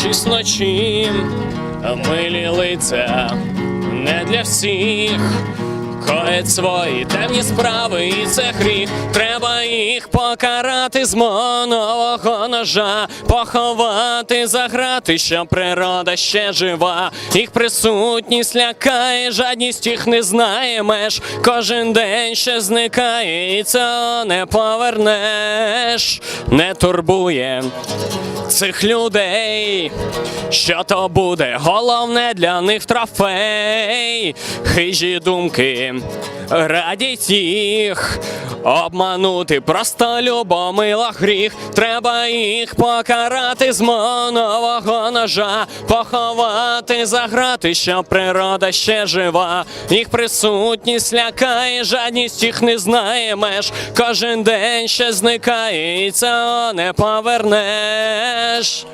дивлячись ночі, милі лиця не для всіх. Коять свої темні справи, і це гріх. Треба їх покарати з монового ножа, поховати, заграти, що природа ще жива. Їх присутність лякає, жадність їх не знає меж. Кожен день ще зникає, і це не повернеш, не турбує цих людей. Що то буде? Головне для них трофей. Хижі думки радять їх. Обманути просто любомила гріх. Треба їх покарати з монового ножа, поховати, заграти, що природа ще жива. Їх присутність лякає, жадність їх не знає меж. Кожен день ще зникає, і це не повернеш.